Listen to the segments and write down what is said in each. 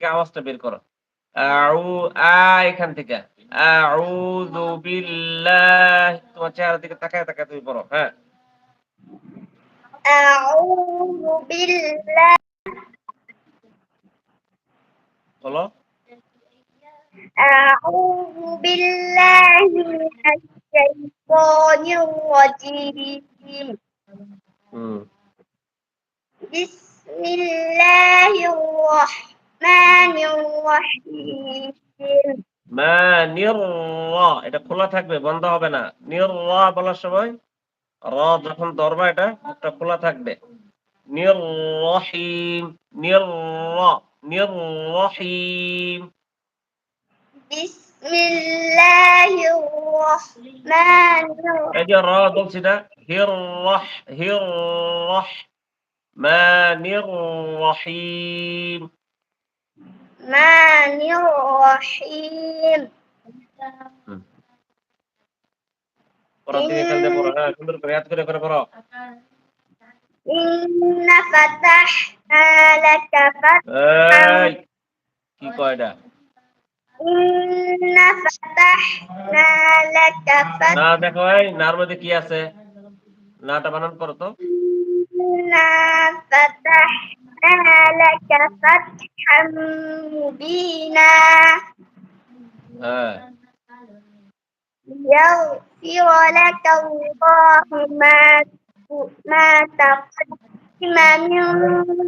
আওয়াজটা বের করো আউ আ এখান থেকে আউযু বিল্লাহ তোমার চেহারার দিকে তাকায় তাকায় তুমি পড়ো হ্যাঁ আউযু বিল্লাহ বলো আউযু বিল্লাহি মিনাশ শাইতানির রাজিম হুম বিসমিল্লাহ মা নির্রা এটা খোলা থাকবে বন্ধ হবে না। নির্রা বলার সময় র যখন ধরবা এটা মুখটা খোলা থাকবে। নির্রহিম নির্রা নির্রহিম। বিসমিল্লাহির রহমানির বলছি না হিররাহ হিররাহ। মানির রহিম الرحمن الرحيم পড়ার দিকে খেলতে পড়ো হ্যাঁ সুন্দর করে ইয়াদ করে করে পড়ো إن فتحنا لك এই কি কয় এটা إن فتحنا لك فتحا না দেখো এই নার মধ্যে কি আছে নাটা বানান করো তো إنا فتحنا لك فتحا مبينا হ্যাঁ ليغفر لك الله ما ما تقدم من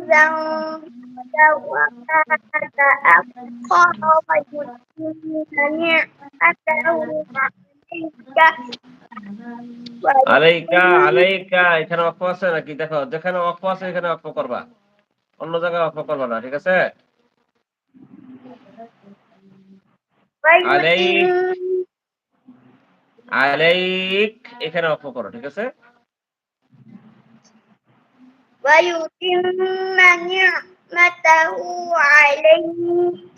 ذنبك وما تأخر ويتم نعمته عليك আলাইকা আলাইকা এখানে অক্ষ আছে নাকি দেখো যেখানে অক্ষ আছে এখানে অক্ষ করবা অন্য জায়গায় অক্ষ করবা না ঠিক আছে عليك। ويتم আলাইক এখানে অক্ষ করো ঠিক আছে ويتم نعمته عليك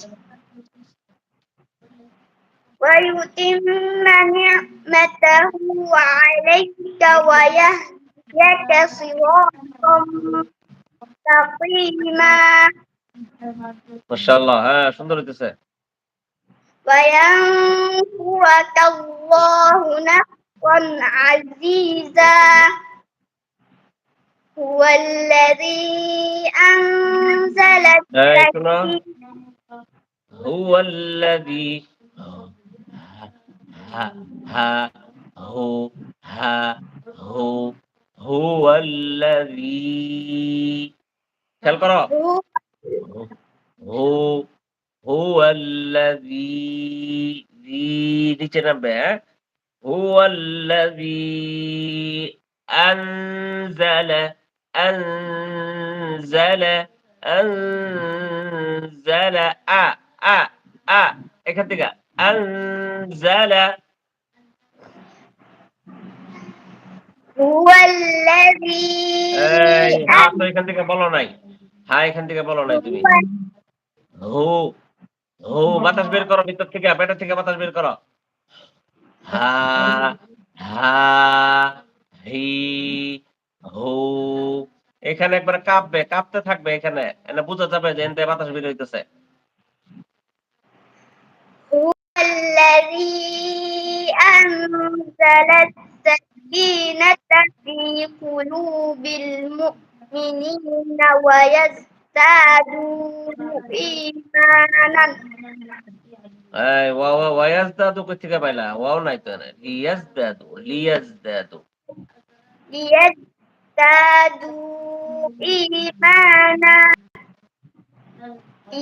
ويتم نعمته عليك ويهديك صراطا مستقيما মাশাআল্লাহ হ্যাঁ সুন্দর হইতেছে وينصرك الله نصرا عزيزا هو الذي أنزل এই শোনো السكينة هو الذي ها ها هو ها هو هو الذي القراءة هو هو الذي ذي ذي هو الذي أنزل أنزل أنزل أ أ أ إكتبها أنزل. هو الذي أعطيك أنت بالله হা এখান থেকে বলো নাই তুমি হু হু বাতাস বের করো ভিতর থেকে পেটের থেকে বাতাস বের করো হা হা হি হু এখানে একবার কাঁপবে কাঁপতে থাকবে এখানে এনে বোঝা যাবে যে এনতে বাতাস বের হইতেছে هو الذي أنزل السكينة في قلوب المؤمنين ويزدادوا إيمانا এই ওয়া ওয়া ওয়াজদাদু কই থেকে পাইলা ওয়াও নাই তো এনে লিয়াজদাদু লিয়াজদাদু ليزدادوا إيمانا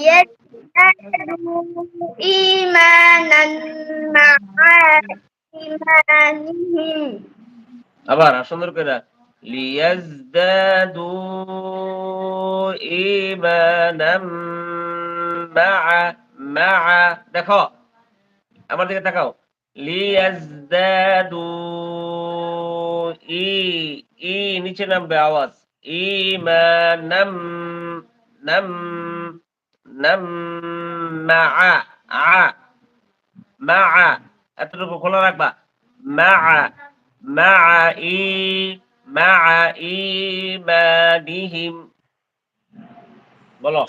يزدادوا إيمانا مع إيمانهم আবার সুন্দর করে লিয়াজদাদু ঈমানাম মা'a মা'a দেখো আমার দিকে তাকাও লিয়াজদাদু ই ই নিচে নামবে আওয়াজ ঈমানাম নাম নাম মা'a আ মা'a এতটুকু খোলা রাখবা মা'a مع إي مع إيمانهم. بلو